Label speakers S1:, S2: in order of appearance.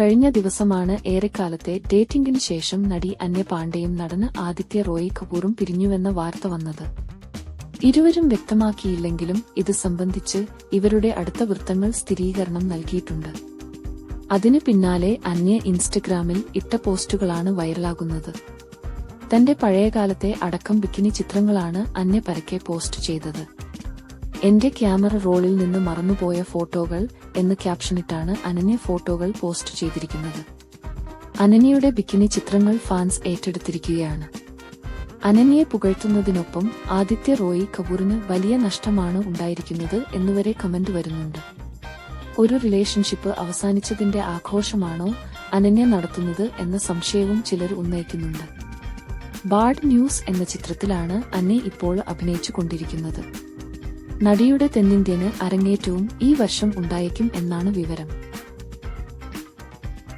S1: കഴിഞ്ഞ ദിവസമാണ് ഏറെക്കാലത്തെ ഡേറ്റിംഗിന് ശേഷം നടി അന്യ പാണ്ഡെയും നടന് ആദിത്യ റോയ് കപൂറും പിരിഞ്ഞുവെന്ന വാർത്ത വന്നത്. ഇരുവരും വ്യക്തമാക്കിയില്ലെങ്കിലും ഇത് സംബന്ധിച്ച് ഇവരുടെ അടുത്ത വൃത്തങ്ങൾ സ്ഥിരീകരണം നൽകിയിട്ടുണ്ട്. അതിനു പിന്നാലെ അന്യ ഇൻസ്റ്റഗ്രാമിൽ ഇട്ട പോസ്റ്റുകളാണ് വൈറലാകുന്നത്. തന്റെ പഴയകാലത്തെ അടക്കം ബിക്കിനി ചിത്രങ്ങളാണ് അന്യ പരക്കെ പോസ്റ്റ് ചെയ്തത്. എന്റെ ക്യാമറ റോളിൽ നിന്ന് മറന്നുപോയ ഫോട്ടോകൾ എന്ന് ക്യാപ്ഷനിട്ടാണ് അനന്യ ഫോട്ടോകൾ പോസ്റ്റ് ചെയ്തിരിക്കുന്നത്. അനന്യയുടെ ബിക്കിനി ചിത്രങ്ങൾ ഫാൻസ് ഏറ്റെടുത്തിരിക്കുകയാണ്. അനന്യയെ പുകഴ്ത്തുന്നതിനൊപ്പം ആദിത്യ റോയി കപൂറിന് വലിയ നഷ്ടമാണ് ഉണ്ടായിരിക്കുന്നത് എന്നുവരെ കമന്റ് വരുന്നുണ്ട്. ഒരു റിലേഷൻഷിപ്പ് അവസാനിച്ചതിന്റെ ആഘോഷമാണോ അനന്യ നടത്തുന്നത് എന്ന സംശയവും ചിലർ ഉന്നയിക്കുന്നുണ്ട്. ബാഡ് ന്യൂസ് എന്ന ചിത്രത്തിലാണ് അന്നെ ഇപ്പോൾ അഭിനയിച്ചു കൊണ്ടിരിക്കുന്നത് നടിയുടെ തെന്നിന്ത്യന് അരങ്ങേറ്റവും ഈ വർഷം ഉണ്ടായേക്കും എന്നാണ് വിവരം